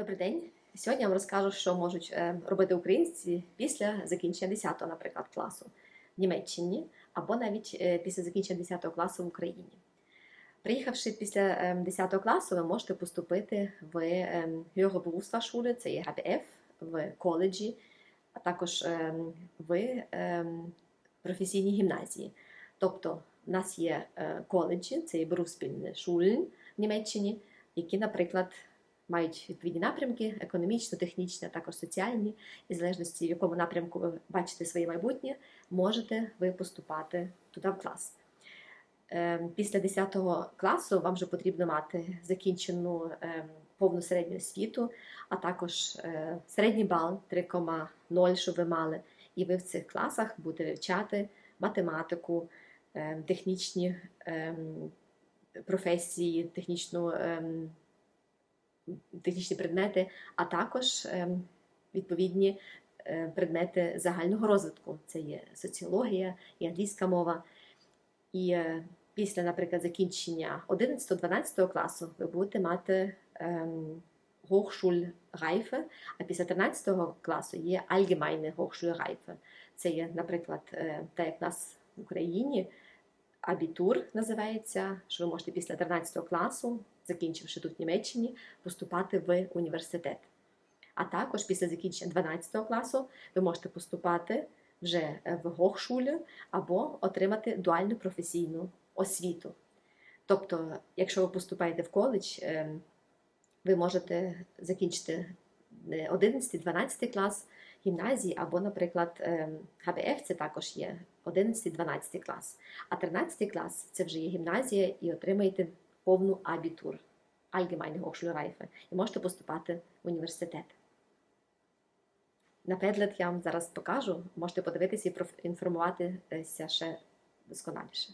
Добрий день. Сьогодні я вам розкажу, що можуть е, робити українці після закінчення 10, наприклад, класу в Німеччині або навіть е, після закінчення 10 класу в Україні. Приїхавши після е, 10 класу, ви можете поступити в е, Höhere Berufsfachschule, це є ГБФ, в коледжі, а також е, в е, професійній гімназії. Тобто, в нас є е, коледжі, це є Berufsbildende Schulen в Німеччині, які, наприклад, мають відповідні напрямки, економічно, технічні, а також соціальні, і в залежності, в якому напрямку ви бачите своє майбутнє, можете ви поступати туди в клас. Е, Після 10 класу вам вже потрібно мати закінчену е, повну середню освіту, а також е, середній бал 3,0, щоб ви мали. І ви в цих класах будете вивчати математику, е, технічні професії, технічну. Технічні предмети, а також ем, відповідні е, предмети загального розвитку. Це є соціологія і англійська мова. І е, після, наприклад, закінчення 11-12 класу ви будете мати ем, Hochschulreife, а після 13 класу є Allgemeine Hochschulreife. Це є, наприклад, е, так як в нас в Україні абітур називається, що ви можете після 13 класу, закінчивши тут в Німеччині, поступати в університет. А також після закінчення 12 класу ви можете поступати вже е, в Гохшулю або отримати дуальну професійну освіту. Тобто, якщо ви поступаєте в коледж, е, ви можете закінчити 11-12 клас гімназії, або, наприклад, е, ГБФ це також є 11-12 клас. А 13 клас це вже є гімназія і отримаєте повну абітур, Allgemeine Hochschulreife, і можете поступати в університет. На Padlet я вам зараз покажу, можете подивитися і проінформуватися ще досконаліше.